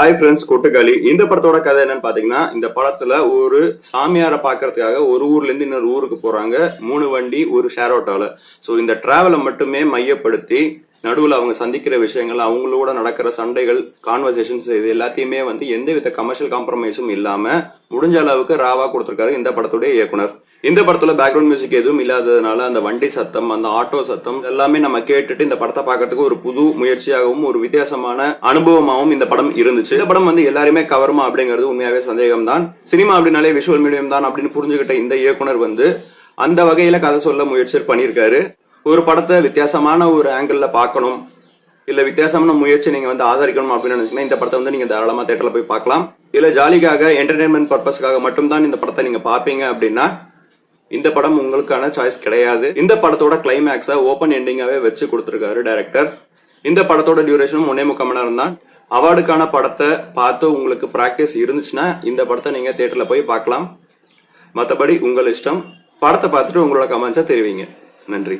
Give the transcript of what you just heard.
Hi friends Kottukkaali. இந்த படத்தோட கதை என்னன்னு பாத்தீங்கன்னா இந்த படத்துல ஒரு சாமியாரை பாக்குறதுக்காக ஒரு ஊர்ல இருந்து இன்னொரு ஊருக்கு போறாங்க. மூணு வண்டி ஒரு ஷேர் ஆட்டோல ஸோ இந்த டிராவலை மட்டுமே மையப்படுத்தி நடுவில் அவங்க சந்திக்கிற விஷயங்கள் அவங்களோட நடக்கிற சண்டைகள் கான்வர்சேஷன்ஸ் இது எல்லாத்தையுமே வந்து எந்தவித கமர்ஷியல் காம்ப்ரமைஸும் இல்லாம முடிஞ்ச அளவுக்கு ராவா கொடுத்துருக்காரு இந்த படத்துடைய இயக்குனர். இந்த படத்துல பேக்ரவுண்ட் மியூசிக் எதுவும் இல்லாததுனால அந்த வண்டி சத்தம் அந்த ஆட்டோ சத்தம் எல்லாமே நம்ம கேட்டுட்டு இந்த படத்தை பார்க்கறதுக்கு ஒரு புது முயற்சியாகவும் ஒரு வித்தியாசமான அனுபவமாகவும் இந்த படம் இருந்துச்சு. இந்த படம் வந்து எல்லாருமே கவருமா அப்படிங்கிறது உண்மையாவே சந்தேகம் தான் சினிமா அப்படின்னாலே விஷுவல் மீடியம் தான் அப்படின்னு புரிஞ்சுக்கிட்ட இந்த இயக்குனர் வந்து அந்த வகையில கதை சொல்ல முயற்சி பண்ணியிருக்காரு. ஒரு படத்தை வித்தியாசமான ஒரு ஆங்கிள் பார்க்கணும் இல்ல வித்தியாசமான முயற்சி நீங்க வந்து ஆதரிக்கணும் அப்படின்னு நினைச்சீங்கன்னா இந்த படத்தை வந்து நீங்க தாராளமா தேட்டர்ல போய் பார்க்கலாம். இல்ல ஜாலிக்காக என்டர்டைன்மெண்ட் பர்பஸ்க்காக மட்டும்தான் இந்த படத்தை நீங்க பாப்பீங்க அப்படின்னா இந்த படம் உங்களுக்கான சாய்ஸ் கிடையாது. இந்த படத்தோட கிளைமேக்ஸை ஓப்பன் எண்டிங்காவே வச்சு கொடுத்துருக்காரு டைரக்டர் இந்த படத்தோட டியூரேஷனும் ஒன்னே முக்கால் மணி நேரம் தான். அவார்டுக்கான படத்தை பார்த்து உங்களுக்கு ப்ராக்டிஸ் இருந்துச்சுன்னா இந்த படத்தை நீங்க தேட்டர்ல போய் பார்க்கலாம். மற்றபடி உங்கள் இஷ்டம். படத்தை பார்த்துட்டு உங்களோட கமெண்ட்ஸை தெரிவிங்க. நன்றி.